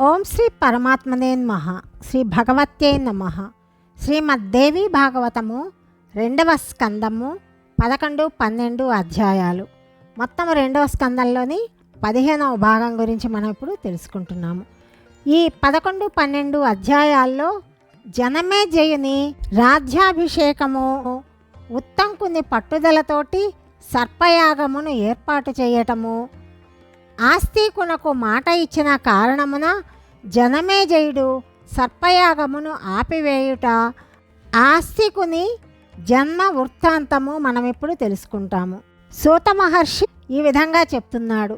ఓం శ్రీ పరమాత్మనే నమః. శ్రీ భగవత్యే నమ. శ్రీమద్దేవి భాగవతము రెండవ స్కందము పదకొండు పన్నెండు అధ్యాయాలు. మొత్తం రెండవ స్కందంలోని పదిహేనవ భాగం గురించి మనం ఇప్పుడు తెలుసుకుంటున్నాము. ఈ పదకొండు పన్నెండు అధ్యాయాల్లో జనమే జయుని రాజ్యాభిషేకము ఉత్తంకుని పట్టుదలతోటి సర్పయాగమును ఏర్పాటు చేయటము ఆస్తికునకు మాట ఇచ్చిన కారణమున జనమేజయుడు సర్పయాగమును ఆపివేయుట. ఆస్తికుని జన్మ వృత్తాంతము మనమిప్పుడు తెలుసుకుంటాము. సూత మహర్షి ఈ విధంగా చెప్తున్నాడు.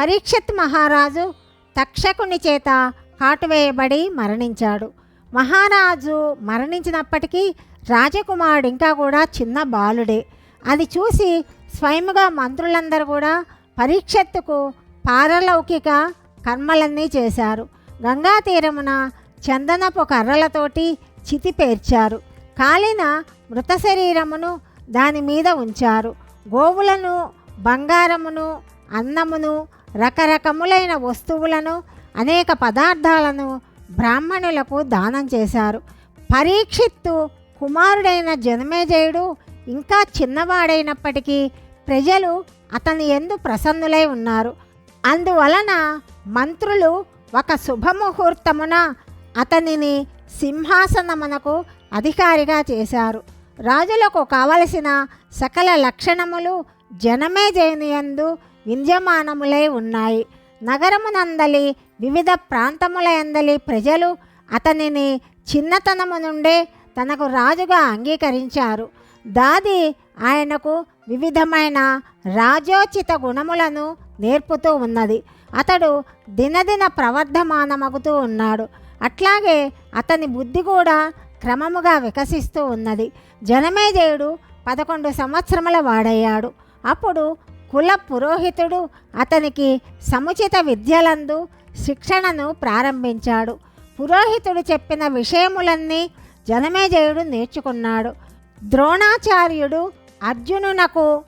పరీక్షత్ మహారాజు తక్షకుని చేత కాటువేయబడి మరణించాడు. మహారాజు మరణించినప్పటికీ రాజకుమారుడు ఇంకా కూడా చిన్న బాలుడే. అది చూసి స్వయముగా మంత్రులందరూ కూడా పరీక్షత్తుకు పారలౌకిక కర్మలన్నీ చేశారు. గంగా తీరమున చందనపు కర్రలతోటి చితి పేర్చారు. కాలిన మృత శరీరమును దాని మీద ఉంచారు. గోవులను బంగారమును అన్నమును రకరకములైన వస్తువులను అనేక పదార్థాలను బ్రాహ్మణులకు దానం చేశారు. పరీక్షిత్తు కుమారుడైన జనమేజయుడు ఇంకా చిన్నవాడైనప్పటికీ ప్రజలు అతని ఎందు ప్రసన్నులై ఉన్నారు. అందువలన మంత్రులు ఒక శుభముహూర్తమున అతనిని సింహాసనమునకు అధికారిగా చేశారు. రాజులకు కావలసిన సకల లక్షణములు జనమే జయనియందు విద్యమానములై ఉన్నాయి. నగరమునందలి వివిధ ప్రాంతములందలి ప్రజలు అతనిని చిన్నతనము నుండే తనకు రాజుగా అంగీకరించారు. దాది ఆయనకు వివిధమైన రాజోచిత గుణములను నేర్పుతూ ఉన్నది. అతడు దినదిన ప్రవర్ధమానమగుతూ ఉన్నాడు. అట్లాగే అతని బుద్ధి కూడా క్రమముగా వికసిస్తూ ఉన్నది. జనమేజయుడు పదకొండు సంవత్సరముల వాడయ్యాడు. అప్పుడు కుల పురోహితుడు అతనికి సముచిత విద్యలందు శిక్షణను ప్రారంభించాడు. పురోహితుడు చెప్పిన విషయములన్నీ జనమేజయుడు నేర్చుకున్నాడు. ద్రోణాచార్యుడు అర్జునునకు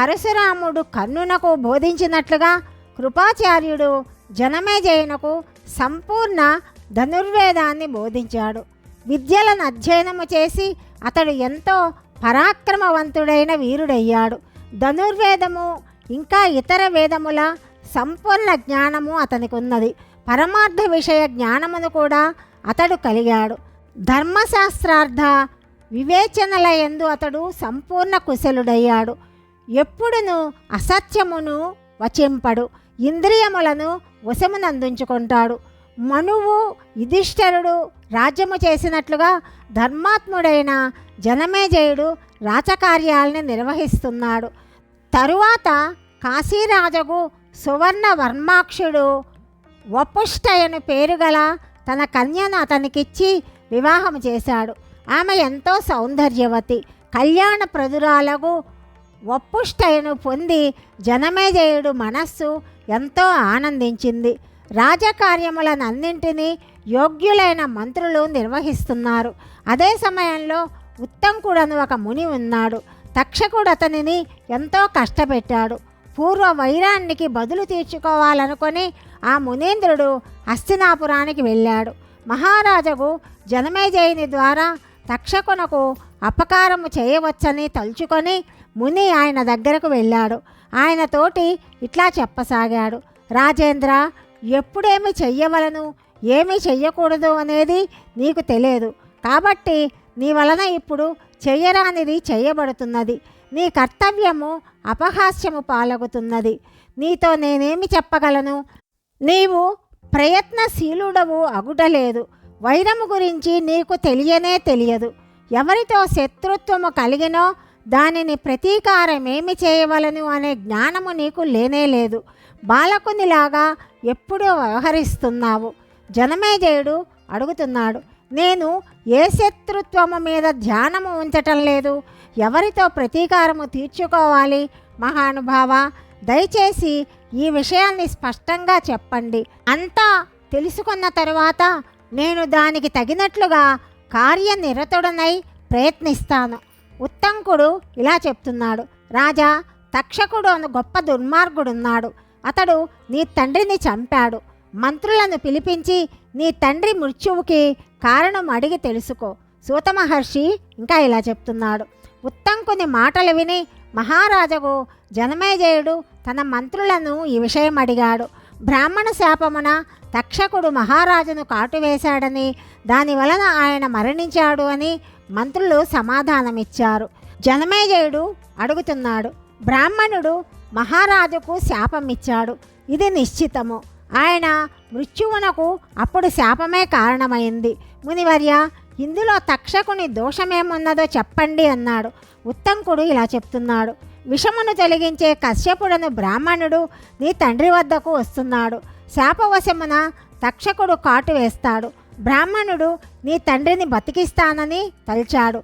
పరశురాముడు కర్ణునకు బోధించినట్లుగా కృపాచార్యుడు జనమేజయునకు సంపూర్ణ ధనుర్వేదాన్ని బోధించాడు. విద్యలను అధ్యయనము చేసి అతడు ఎంతో పరాక్రమవంతుడైన వీరుడయ్యాడు. ధనుర్వేదము ఇంకా ఇతర వేదముల సంపూర్ణ జ్ఞానము అతనికి ఉన్నది పరమార్థ విషయ జ్ఞానమును కూడా అతడు కలిగాడు. ధర్మశాస్త్రార్థ వివేచనల ఎందు అతడు సంపూర్ణ కుశలుడయ్యాడు. ఎప్పుడును అసత్యమును వచింపడు. ఇంద్రియములను వశమునందుంచుకుంటాడు. మనువు యుధిష్ఠరుడు రాజ్యము చేసినట్లుగా ధర్మాత్ముడైన జనమేజయుడు రాచకార్యాలని నిర్వహిస్తున్నాడు. తరువాత కాశీరాజగు సువర్ణ వర్మాక్షుడు వపుష్టయను పేరుగల తన కన్యను అతనికిచ్చి వివాహం చేశాడు. ఆమె ఎంతో సౌందర్యవతి. కళ్యాణ ప్రదురాలకు ఒప్పుష్టయను పొంది జనమేజయుడు మనస్సు ఎంతో ఆనందించింది. రాజకార్యములనన్నింటినీ యోగ్యులైన మంత్రులు నిర్వహిస్తున్నారు. అదే సమయంలో ఉత్తంకుడను ఒక ముని ఉన్నాడు. తక్షకుడు అతనిని ఎంతో కష్టపెట్టాడు. పూర్వ వైరానికి బదులు తీర్చుకోవాలనుకొని ఆ మునీంద్రుడు హస్తినాపురానికి వెళ్ళాడు. మహారాజుకు జనమేజయుని ద్వారా తక్షకునకు అపకారము చేయవచ్చని తలుచుకొని ముని ఆయన దగ్గరకు వెళ్ళాడు. ఆయనతోటి ఇట్లా చెప్పసాగాడు. రాజేంద్ర ఎప్పుడేమి చెయ్యవలను? ఏమి చెయ్యకూడదు అనేది నీకు తెలియదు. కాబట్టి నీ వలన ఇప్పుడు చెయ్యరానిది చేయబడుతున్నది. నీ కర్తవ్యము అపహాస్యము పాలగుతున్నది. నీతో నేనేమి చెప్పగలను? నీవు ప్రయత్నశీలుడవు అగుటలేదు. వైరము గురించి నీకు తెలియనే తెలియదు. ఎవరితో శత్రుత్వము కలిగినో దానిని ప్రతీకారమేమి చేయవలను అనే జ్ఞానము నీకు లేనే లేదు. బాలకునిలాగా ఎప్పుడూ వ్యవహరిస్తున్నావు. జనమేజయుడు అడుగుతున్నాడు నేను ఏ శత్రుత్వము మీద ధ్యానము ఉంచటం లేదు? ఎవరితో ప్రతీకారము తీర్చుకోవాలి? మహానుభావ దయచేసి ఈ విషయాన్ని స్పష్టంగా చెప్పండి. అంతా తెలుసుకున్న తరువాత నేను దానికి తగినట్లుగా కార్యనిరతుడనై ప్రయత్నిస్తాను. ఉత్తంకుడు ఇలా చెప్తున్నాడు. రాజా తక్షకుడు అను గొప్ప దుర్మార్గుడున్నాడు. అతడు నీ తండ్రిని చంపాడు. మంత్రులను పిలిపించి నీ తండ్రి మృత్యువుకి కారణం అడిగి తెలుసుకో. సూత మహర్షి ఇంకా ఇలా చెప్తున్నాడు. ఉత్తంకుని మాటలు విని మహారాజుకు జనమేజయుడు తన మంత్రులను ఈ విషయం అడిగాడు. బ్రాహ్మణ శాపమున తక్షకుడు మహారాజును కాటువేశాడని దాని వలన ఆయన మరణించాడు అని మంత్రులు సమాధానమిచ్చారు. జనమేజయుడు అడుగుతున్నాడు బ్రాహ్మణుడు మహారాజుకు శాపమిచ్చాడు. ఇది నిశ్చితము. ఆయన మృత్యువునకు అప్పుడు శాపమే కారణమైంది. మునివర్య ఇందులో తక్షకుని దోషమేమున్నదో చెప్పండి అన్నాడు. ఉత్తంకుడు ఇలా చెప్తున్నాడు విషమును తొలగించే కశ్యపుడను బ్రాహ్మణుడు నీ తండ్రి వద్దకు వస్తున్నాడు. శాపవశమున తక్షకుడు కాటు వేస్తాడు. బ్రాహ్మణుడు నీ తండ్రిని బతికిస్తానని తలిచాడు.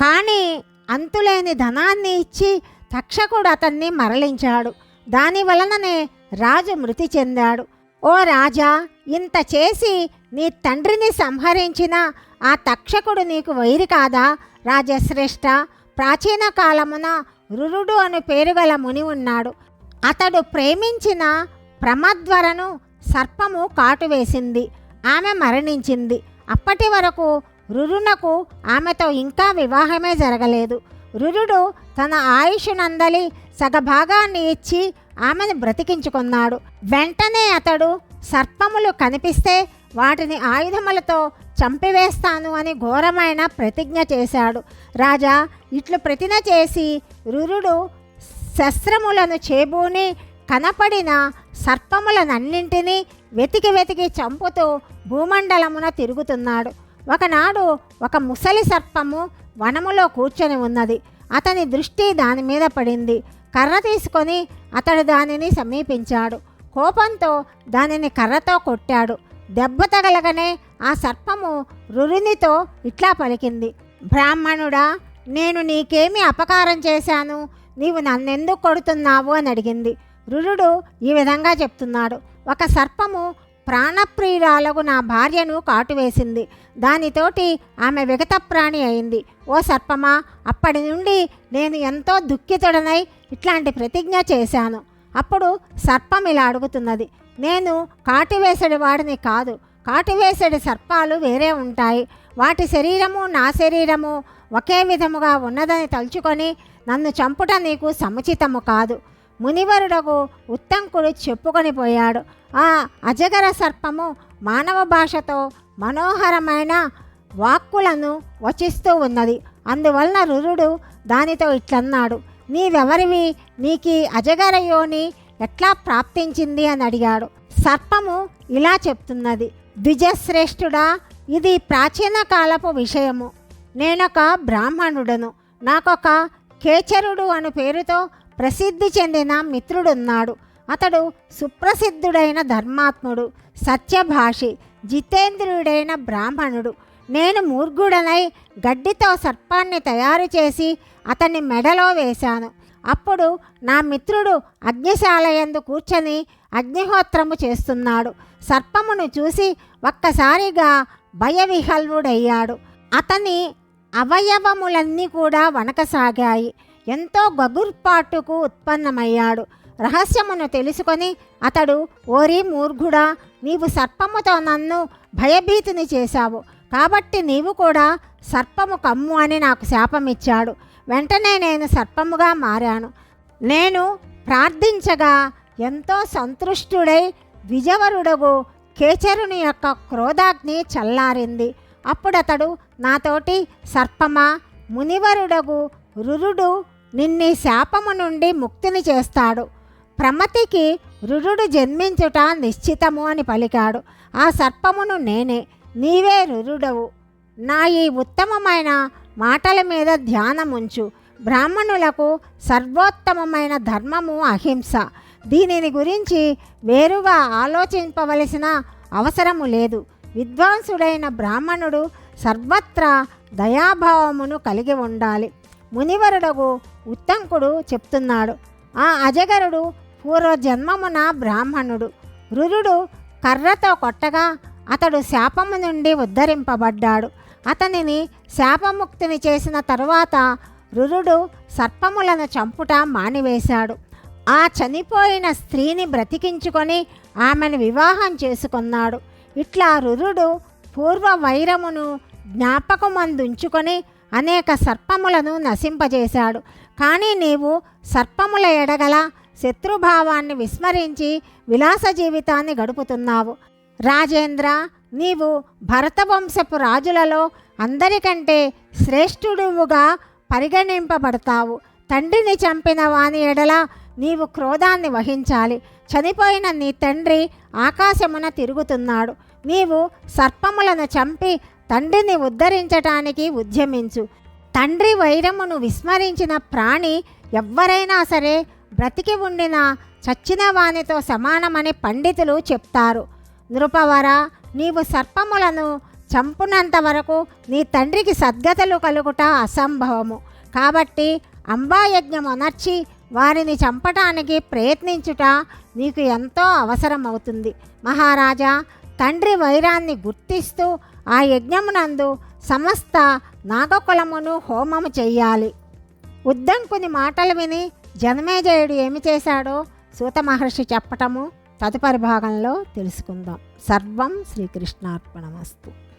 కానీ అంతులేని ధనాన్ని ఇచ్చి తక్షకుడు అతన్ని మరలించాడు. దాని వలననే రాజు మృతి చెందాడు. ఓ రాజా ఇంత చేసి నీ తండ్రిని సంహరించిన ఆ తక్షకుడు నీకు వైరి కాదా? రాజశ్రేష్ఠ ప్రాచీన కాలమున రురుడు అను పేరు గల ముని ఉన్నాడు. అతడు ప్రేమించిన ప్రమద్వరను సర్పము కాటు వేసింది ఆమె మరణించింది. అప్పటి వరకు రురునకు ఆమెతో ఇంకా వివాహమే జరగలేదు. రురుడు తన ఆయుషునందలి సగభాగాన్ని ఇచ్చి ఆమెను బ్రతికించుకున్నాడు. వెంటనే అతడు సర్పములు కనిపిస్తే వాటిని ఆయుధములతో చంపివేస్తాను అని ఘోరమైన ప్రతిజ్ఞ చేశాడు. రాజా ఇట్లు ప్రతిజ్ఞ చేసి రురుడు శస్త్రములను చేబూని కనపడిన సర్పములనన్నింటినీ వెతికి వెతికి చంపుతూ భూమండలమున తిరుగుతున్నాడు. ఒకనాడు ఒక ముసలి సర్పము వనములో కూర్చొని ఉన్నది. అతని దృష్టి దాని మీద పడింది. కర్ర తీసుకొని అతడు దానిని సమీపించాడు. కోపంతో దానిని కర్రతో కొట్టాడు. దెబ్బ తగలగానే ఆ సర్పము రురునితో ఇట్లా పలికింది. బ్రాహ్మణుడా నేను నీకేమి అపకారం చేశాను? నీవు నన్నెందుకు కొడుతున్నావు? అని అడిగింది. రురుడు ఈ విధంగా చెప్తున్నాడు. ఒక సర్పము ప్రాణప్రియురాలకు నా భార్యను కాటువేసింది. దానితోటి ఆమె విగత ప్రాణి అయింది. ఓ సర్పమా అప్పటి నుండి నేను ఎంతో దుఃఖితుడనై ఇట్లాంటి ప్రతిజ్ఞ చేశాను. అప్పుడు సర్పం ఇలా అడుగుతున్నది. నేను కాటువేసడి వాడిని కాదు. కాటువేసడి సర్పాలు వేరే ఉంటాయి. వాటి శరీరము నా శరీరము ఒకే విధముగా ఉన్నదని తలుచుకొని నన్ను చంపుట నీకు సముచితము కాదు. మునివరుడకు ఉత్తంకుడు చెప్పుకొని పోయాడు. ఆ అజగర సర్పము మానవ భాషతో మనోహరమైన వాక్కులను వచిస్తూ ఉన్నది. అందువలన రురుడు దానితో ఇట్లన్నాడు. నీవెవరివి? నీకీ అజగర యోని ఎట్లా ప్రాప్తించింది? అని అడిగాడు. సర్పము ఇలా చెప్తున్నది. ద్విజశ్రేష్ఠుడా ఇది ప్రాచీన కాలపు విషయము. నేనొక బ్రాహ్మణుడను. నాకొక కేచరుడు అను పేరుతో ప్రసిద్ధి చెందిన మిత్రుడున్నాడు. అతడు సుప్రసిద్ధుడైన ధర్మాత్ముడు సత్యభాషి జితేంద్రుడైన బ్రాహ్మణుడు. నేను మూర్ఘుడనై గడ్డితో సర్పాన్ని తయారు చేసి అతన్ని మెడలో వేశాను. అప్పుడు నా మిత్రుడు అగ్నిశాలయందు కూర్చొని అగ్నిహోత్రము చేస్తున్నాడు. సర్పమును చూసి ఒక్కసారిగా భయవిహల్వుడయ్యాడు. అతని అవయవములన్నీ కూడా వణకసాగాయి. ఎంతో గగుర్పాటుకు ఉత్పన్నమయ్యాడు. రహస్యమును తెలుసుకొని అతడు ఓరి మూర్ఘుడా నీవు సర్పముతో నన్ను భయభీతిని చేశావు. కాబట్టి నీవు కూడా సర్పము కమ్ము అని నాకు శాపమిచ్చాడు. వెంటనే నేను సర్పముగా మారాను. నేను ప్రార్థించగా ఎంతో సంతృష్టుడై విజవరుడగు కేచరుని యొక్క క్రోధాగ్ని చల్లారింది. అప్పుడతడు నాతోటి సర్పమా? మునివరుడగు రురుడు నిన్ని శాపము నుండి ముక్తిని చేస్తాడు. ప్రమతికి రురుడు జన్మించుట నిశ్చితము అని పలికాడు. ఆ సర్పమును నేనే నీవే రురుడవు. నా ఈ ఉత్తమమైన మాటల మీద ధ్యానముంచు. బ్రాహ్మణులకు సర్వోత్తమమైన ధర్మము అహింస. దీనిని గురించి వేరుగా ఆలోచింపవలసిన అవసరము లేదు. విద్వాంసుడైన బ్రాహ్మణుడు సర్వత్రా దయాభావమును కలిగి ఉండాలి. మునివరుడగు ఉత్తంకుడు చెప్తున్నాడు. ఆ అజగరుడు పూర్వజన్మమున బ్రాహ్మణుడు. రురుడు కర్రతో కొట్టగా అతడు శాపము నుండి ఉద్ధరింపబడ్డాడు. అతనిని శాపముక్తిని చేసిన తరువాత రురుడు సర్పములను చంపుట మానివేశాడు. ఆ చనిపోయిన స్త్రీని బ్రతికించుకొని ఆమెను వివాహం చేసుకున్నాడు. ఇట్లా రురుడు పూర్వ వైరమును జ్ఞాపకమందుంచుకొని అనేక సర్పములను నశింపజేశాడు. కానీ నీవు సర్పముల ఎడగల శత్రుభావాన్ని విస్మరించి విలాస జీవితాన్ని గడుపుతున్నావు. రాజేంద్ర నీవు భరతవంశపు రాజులలో అందరికంటే శ్రేష్ఠుడువుగా పరిగణింపబడతావు. తండ్రిని చంపిన వాని ఎడల నీవు క్రోధాన్ని వహించాలి. చనిపోయిన నీ తండ్రి ఆకాశమున తిరుగుతున్నాడు. నీవు సర్పములను చంపి తండ్రిని ఉద్ధరించటానికి ఉద్యమించు. తండ్రి వైరమును విస్మరించిన ప్రాణి ఎవ్వరైనా సరే బ్రతికి ఉండిన చచ్చిన వానితో సమానమని పండితులు చెప్తారు. నృపవర నీవు సర్పములను చంపునంత వరకు నీ తండ్రికి సద్గతులు కలుగుట అసంభవము. కాబట్టి అంబాయజ్ఞం అనర్చి వారిని చంపటానికి ప్రయత్నించుట నీకు ఎంతో అవసరమవుతుంది. మహారాజా తండ్రి వైరాన్ని గుర్తిస్తూ ఆ యజ్ఞమునందు సమస్త నాగకులమును హోమము చెయ్యాలి. ఉద్దంకుని మాటలు విని జనమేజయుడు ఏమి చేశాడో సూత మహర్షి చెప్పటము తదుపరి భాగంలో తెలుసుకుందాం. సర్వం శ్రీకృష్ణార్పణమస్తు.